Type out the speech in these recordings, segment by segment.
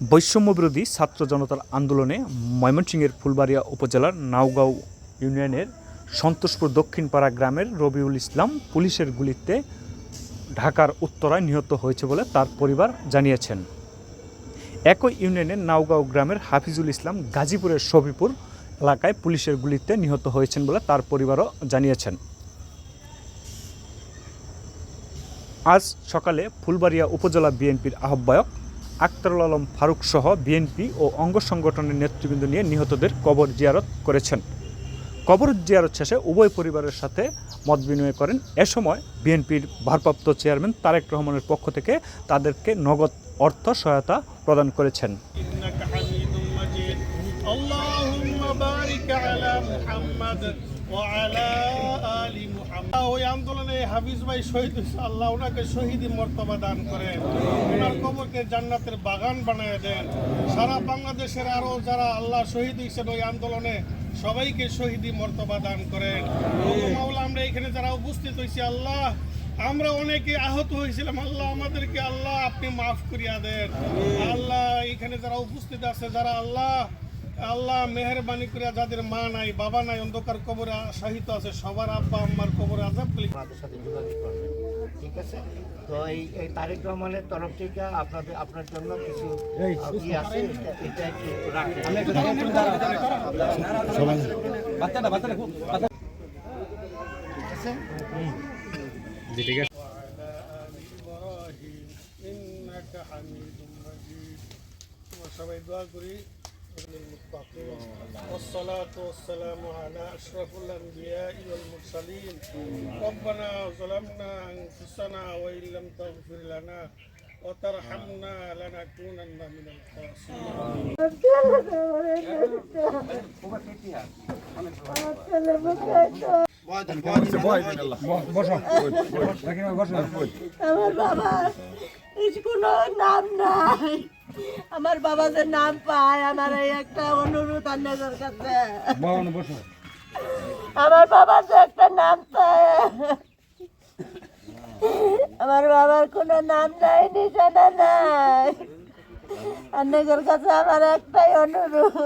বৈষম্যবিরোধী ছাত্র জনতার আন্দোলনে ময়মনসিংহের ফুলবাড়িয়া উপজেলার নাওগাঁও ইউনিয়নের সন্তোষপুর দক্ষিণপাড়া গ্রামের রবিউল ইসলাম পুলিশের গুলিতে ঢাকার উত্তরায় নিহত হয়েছে বলে তার পরিবার জানিয়েছেন। একই ইউনিয়নের নাওগাঁও গ্রামের হাফিজুল ইসলাম গাজীপুরের সবিপুর এলাকায় পুলিশের গুলিতে নিহত হয়েছেন বলে তার পরিবারও জানিয়েছেন। আজ সকালে ফুলবাড়িয়া উপজেলা বিএনপির আহ্বায়ক আক্তারুল আলম ফারুক সহ বিএনপি ও অঙ্গ সংগঠনের নেতৃবৃন্দ নিয়ে নিহতদের কবর জিয়ারত করেছেন কবর জিয়ারত শেষে উভয় পরিবারের সাথে মত বিনিময় করেন এ সময় বিএনপির ভারপ্রাপ্ত চেয়ারম্যান তারেক রহমানের পক্ষ থেকে তাদেরকে নগদ অর্থ সহায়তা প্রদান করেছেন إنك حميد مجيد اللهم بارك على محمد وعلى آل محمد আন্দোলনে ভাই শহীদ আল্লাহ মর্তবা দান করেন। ওনার জান্নাতের বাগান সারা বাংলাদেশের যারা আল্লাহ শহীদ হয়েছেন ওই আন্দোলনে, সবাইকে মর্তবা দান করেন। আমরা এখানে যারা উপস্থিত হয়েছি, আল্লাহ, আমরা অনেকে আহত হয়েছিলাম। আল্লাহ আমাদেরকে, আল্লাহ, আপনি মাফ করিয়া দেন। আল্লাহ, এখানে যারা উপস্থিত আছে, যারা আল্লাহ আল্লাহ মেহরবানি করে যাদের মা নাই বাবা নাই অন্ধকার কবরে সাহিত্য আছে সবার আব্বা আম্মার কবরে আছে আমাদের ঠিক আছে? তো এই এই তারেক রহমানের তরফ থেকে আপনাদের আপনার জন্য কিছু কি আছে? সবাই দোয়া করি। والصلاة والسلام على أشرف الأنبياء والمرسلين ربنا ظلمنا أنفسنا وإن لم تغفر لنا وترحمنا لنكونن من الخاسرين আমার বাবা কোনো নাম নাই আমার বাবা যে নাম পায় আমার এই একটা অনুরোধ আপনাদের কাছে। আমার বাবা যে একটা নাম পায়। আমার বাবার কোনো নাম নাই নিশানা নাই। আপনাদের কাছে আমার একটাই অনুরোধ।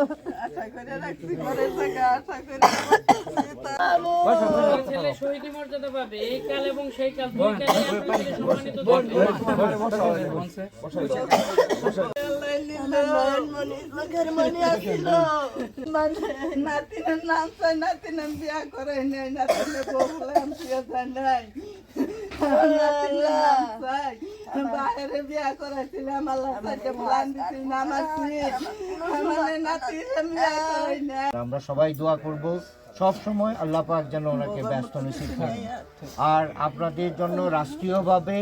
আশা করে রাখছি থেকে আশা করে ছেলে শহীদি মর্যাদা পাবে এই কাল এবং সেই কাল দুই কালে আপনাকে সম্মানিত নাতিনের নাম চাই নাতিনের বিয়া করে নাই নাতিনের নাই বাইরে বিয়া আমরা সবাই দোয়া করব সব সময় আল্লাহ পাক যেন ওনাকে ব্যস্ত নিশ্চিত করেন। আর আপনাদের জন্য রাষ্ট্রীয়ভাবে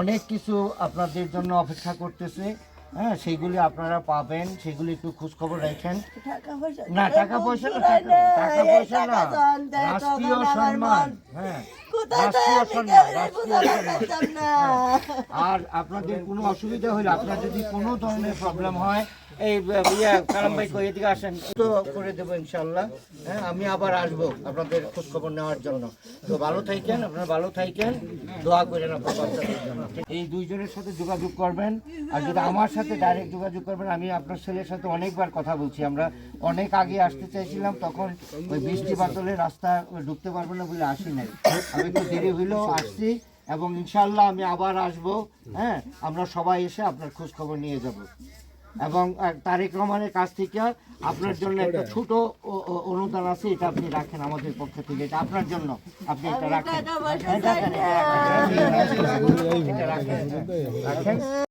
অনেক কিছু আপনাদের জন্য অপেক্ষা করতেছে। হ্যাঁ সেগুলি আপনারা পাবেন সেগুলি একটু খোঁজ খবর রাখেন না টাকা পয়সা না টাকা পয়সা না। রাষ্ট্রীয় সম্মান হ্যাঁ। রাষ্ট্রীয় সম্মান রাষ্ট্রীয় সম্মান। আর আপনাদের কোনো অসুবিধা হলে আপনার যদি কোনো ধরনের প্রবলেম হয় এই ইয়া কালাম ভাই কই এদিকে আসেন। তো করে দেবো ইনশাল্লাহ হ্যাঁ আমি আবার আসব আপনাদের খোঁজ খবর নেওয়ার জন্য। তো ভালো থাকেন আপনারা ভালো থাকেন। দোয়া করেন আপনার বাচ্চাদের জন্য। এই দুইজনের সাথে যোগাযোগ করবেন। আর যদি আমার সাথে ডাইরেক্ট যোগাযোগ করবেন। আমি আপনার ছেলের সাথে অনেকবার কথা বলছি। আমরা অনেক আগে আসতে চাইছিলাম তখন ওই বৃষ্টি বাতলে রাস্তা ঢুকতে পারব না বলে আসি নাই। আমি একটু দেরি হইলেও আসছি এবং ইনশাল্লাহ আমি আবার আসব হ্যাঁ? আমরা সবাই এসে আপনার খোঁজ খবর নিয়ে যাব। এবং তারেক রহমানের কাছ থেকে আপনার জন্য একটা ছোট অনুদান আছে এটা আপনি রাখেন আমাদের পক্ষ থেকে। এটা আপনার জন্য আপনি। এটা রাখেন। রাখেন।